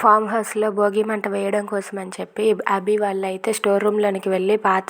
Form హౌస్లో భోగి మంట వేయడం కోసం అని చెప్పి అభి వాళ్ళు అయితే స్టోర్ రూమ్లోనికి వెళ్ళి పాత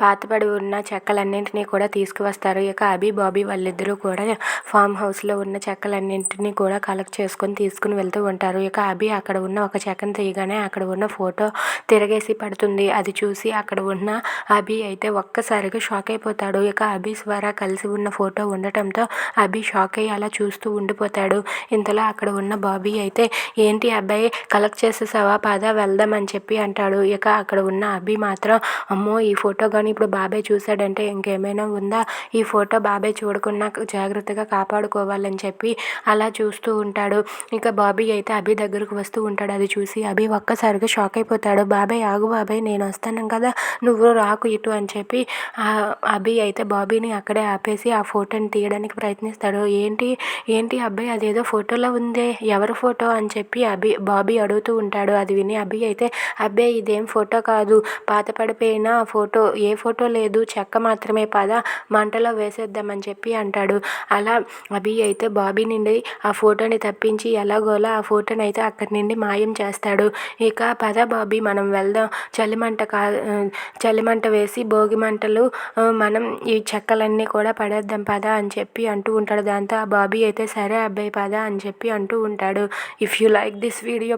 పాతబడి ఉన్న చెక్కలన్నింటినీ కూడా తీసుకువస్తారు. ఇక అభి బాబీ వాళ్ళిద్దరూ కూడా ఫామ్ హౌస్లో ఉన్న చెక్కలన్నింటినీ కూడా కలెక్ట్ చేసుకొని తీసుకుని వెళ్తూ ఉంటారు. ఇక అభి అక్కడ ఉన్న ఒక చెక్కను తీయగానే అక్కడ ఉన్న ఫోటో తిరగేసి పడుతుంది. అది చూసి అక్కడ ఉన్న అభి అయితే ఒక్కసారిగా షాక్ అయిపోతాడు. ఇక అభి స్వర కలిసి ఉన్న ఫోటో ఉండటంతో అభి షాక్ అయ్యి అలా చూస్తూ ఉండిపోతాడు. ఇంతలో అక్కడ ఉన్న బాబీ అయితే ఏంటి అబ్బాయి కలెక్ట్ చేసేసావా పద వెళ్దాం అని చెప్పి అంటాడు. ఇక అక్కడ ఉన్న అభి మాత్రం అమ్మో ఈ ఫోటో కానీ ఇప్పుడు బాబాయ్ చూశాడంటే ఇంకేమైనా ఉందా? ఈ ఫోటో బాబాయ్ చూడకుండా జాగ్రత్తగా కాపాడుకోవాలని చెప్పి అలా చూస్తూ ఉంటాడు. ఇక బాబీ అయితే అభి దగ్గరకు వస్తూ ఉంటాడు. అది చూసి అభి ఒక్కసారిగా షాక్ అయిపోతాడు. బాబాయ్ ఆగు బాబాయ్ నేను వస్తాను కదా నువ్వు రాకు ఇటు అని చెప్పి అభి అయితే బాబీని అక్కడే ఆపేసి ఆ ఫోటోని తీయడానికి ప్రయత్నిస్తాడు. ఏంటి ఏంటి అబ్బాయి అదేదో ఫోటోలో ఉందే ఎవరి ఫోటో? అని చెప్పి అభి బాబీ అడుగుతూ ఉంటాడు. అది విని అభి అయితే అబ్బాయి ఇదేం ఫోటో కాదు. పాత పడిపోయిన ఫోటో ఏ ఫోటో లేదు. చెక్క మాత్రమే పద. మంటలో వేసేద్దామని చెప్పి అంటాడు. అలా అభి అయితే బాబీ నుండి ఆ ఫోటోని తప్పించి ఎలాగోలా ఆ ఫోటోని అయితే అక్కడి నుండి మాయం చేస్తాడు. ఇక పద బాబీ మనం వెళ్దాం. చలిమంట కా చలిమంట వేసి భోగి మంటలు మనం ఈ చెక్కలన్నీ కూడా పడేద్దాం పద అని చెప్పి అంటూ ఉంటాడు. దాంతో ఆ బాబీ అయితే సరే అబ్బాయి పద అని చెప్పి అంటూ ఉంటాడు. If you like this video